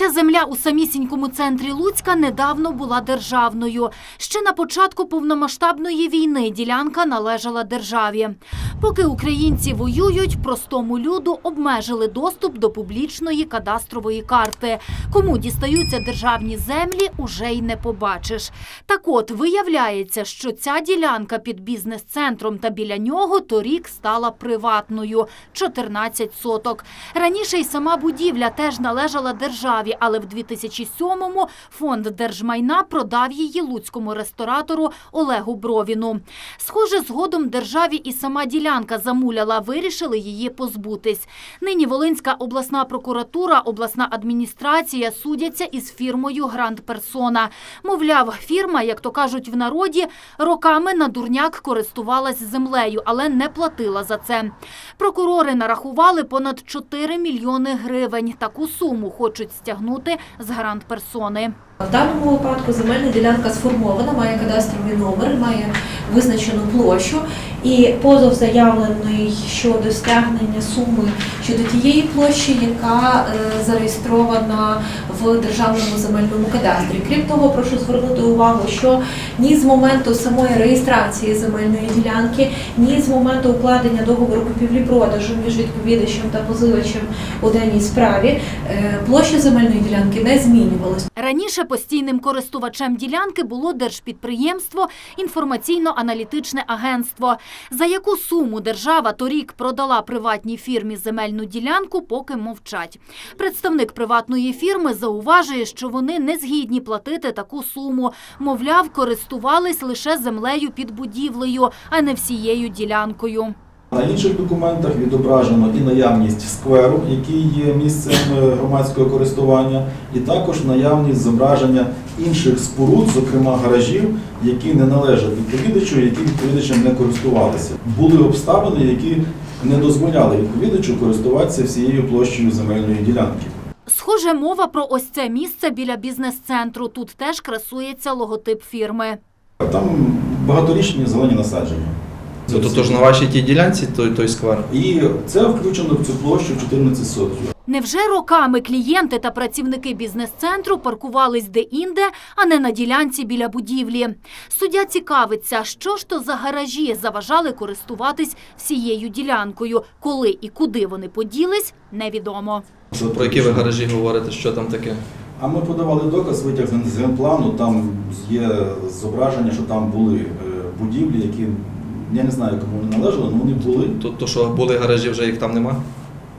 Ця земля у самісінькому центрі Луцька недавно була державною. Ще на початку повномасштабної війни ділянка належала державі. Поки українці воюють, простому люду обмежили доступ до публічної кадастрової карти. Кому дістаються державні землі, уже й не побачиш. Так от, виявляється, що ця ділянка під бізнес-центром та біля нього торік стала приватною – 14 соток. Раніше й сама будівля теж належала державі, але в 2007-му фонд держмайна продав її луцькому ресторатору Олегу Бровіну. Схоже, згодом державі і сама ділянка замуляла, вирішили її позбутись. Нині Волинська обласна прокуратура, обласна адміністрація судяться із фірмою Гранд Персона. Мовляв, фірма, як то кажуть в народі, роками на дурняк користувалась землею, але не платила за це. Прокурори нарахували понад 4 мільйони гривень. Таку суму хочуть стягнути з Гранд Персони. В даному випадку земельна ділянка сформована, має кадастровий номер, має визначену площу, і позов заявлений щодо стягнення суми щодо тієї площі, яка е, зареєстрована в державному земельному кадастрі. Крім того, прошу звернути увагу, що ні з моменту самої реєстрації земельної ділянки, ні з моменту укладення договору купівлі-продажу між відповідачем та позивачем у даній справі е, площа земельної ділянки не змінювалась. Раніше постійним користувачем ділянки було держпідприємство «Інформаційно-аналітичне агентство». За яку суму держава торік продала приватній фірмі земельну ділянку, поки мовчать. Представник приватної фірми зауважує, що вони не згідні платити таку суму. Мовляв, користувались лише землею під будівлею, а не всією ділянкою. На інших документах відображено і наявність скверу, який є місцем е, громадського користування, і також наявність зображення інших споруд, зокрема гаражів, які не належать відповідачу, які відповідачем не користувалися. Були обставини, які не дозволяли відповідачу користуватися всією площею земельної ділянки. Схоже, мова про ось це місце біля бізнес-центру. Тут теж красується логотип фірми. Там багаторічні зелені насадження. Тобто то ж на вашій тій ділянці той, той сквер? І це включено в цю площу 14 сотів. Невже роками клієнти та працівники бізнес-центру паркувались де-інде, а не на ділянці біля будівлі? Суддя цікавиться, що ж то за гаражі заважали користуватись всією ділянкою. Коли і куди вони поділись, невідомо. Це Про які ви гаражі говорите, що там таке? А ми подавали доказ, витяг з генплану, там є зображення, що там були е, будівлі, які я не знаю, кому вони належали, але вони були. То, то що були гаражі, вже їх там нема?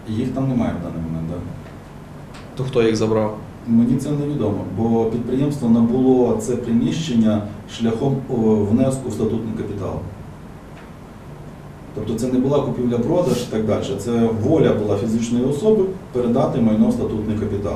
Їх там немає в даний момент. Да. То хто їх забрав? Мені це невідомо, бо підприємство набуло це приміщення шляхом внеску в статутний капітал. Тобто це не була купівля-продаж і так далі. Це воля була фізичної особи передати майно в статутний капітал.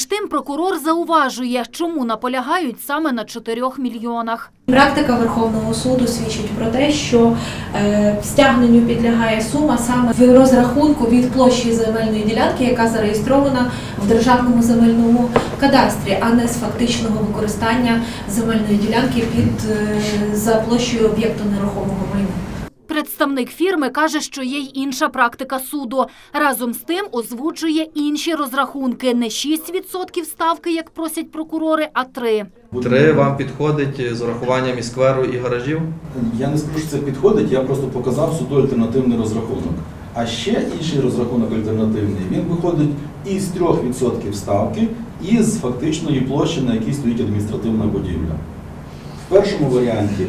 Між тим прокурор зауважує, чому наполягають саме на 4 мільйонах. Практика Верховного суду свідчить про те, що е, стягненню підлягає сума саме в розрахунку від площі земельної ділянки, яка зареєстрована в державному земельному кадастрі, а не з фактичного використання земельної ділянки під е, за площею об'єкту нерухомого майна. Представник фірми каже, що є й інша практика суду. Разом з тим озвучує інші розрахунки – не 6% ставки, як просять прокурори, а 3%. Три вам підходить з урахуванням і скверу, і гаражів? Я не скажу, що це підходить, я просто показав суду альтернативний розрахунок. А ще інший розрахунок альтернативний, він виходить із 3% ставки і з фактичної площі, на якій стоїть адміністративна будівля. В першому варіанті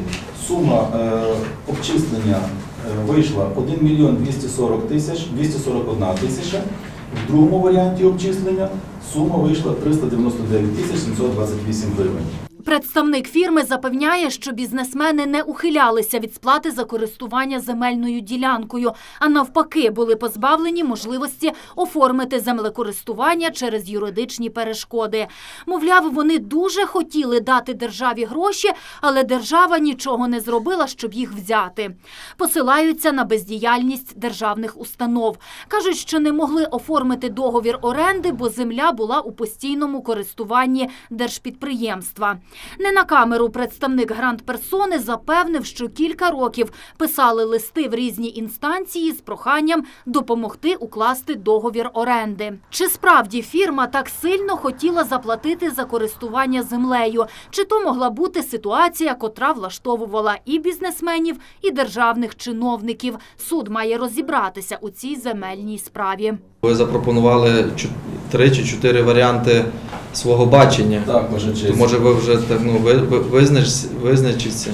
сума е, обчислення е, вийшла 1 мільйон 240 тисяч, 241 тисяча. В другому варіанті обчислення сума вийшла 399 тисяч 728 гривень. Представник фірми запевняє, що бізнесмени не ухилялися від сплати за користування земельною ділянкою, а навпаки були позбавлені можливості оформити землекористування через юридичні перешкоди. Мовляв, вони дуже хотіли дати державі гроші, але держава нічого не зробила, щоб їх взяти. Посилаються на бездіяльність державних установ. Кажуть, що не могли оформити договір оренди, бо земля була у постійному користуванні держпідприємства. Не на камеру представник гранд персони запевнив, що кілька років писали листи в різні інстанції з проханням допомогти укласти договір оренди. Чи справді фірма так сильно хотіла заплатити за користування землею? Чи то могла бути ситуація, котра влаштовувала і бізнесменів, і державних чиновників? Суд має розібратися у цій земельній справі. Ви запропонували три чи чотири варіанти свого бачення. Так, То, може ви вже так ну ви, ви визнач, визначиться?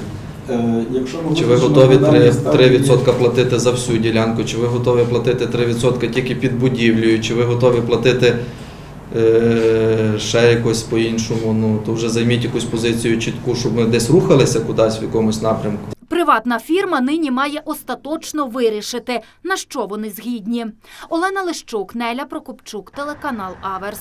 Е, якщо ми Чи ви готові на даній 3, стадії- 3% платити за всю ділянку? Чи ви готові платити 3% тільки під будівлею? Чи ви готові платити е, ще якось по-іншому? Ну то вже займіть якусь позицію чітку, щоб ми десь рухалися кудись в якомусь напрямку. Приватна фірма нині має остаточно вирішити, на що вони згідні. Олена Лищук, Неля Прокопчук, телеканал Аверс.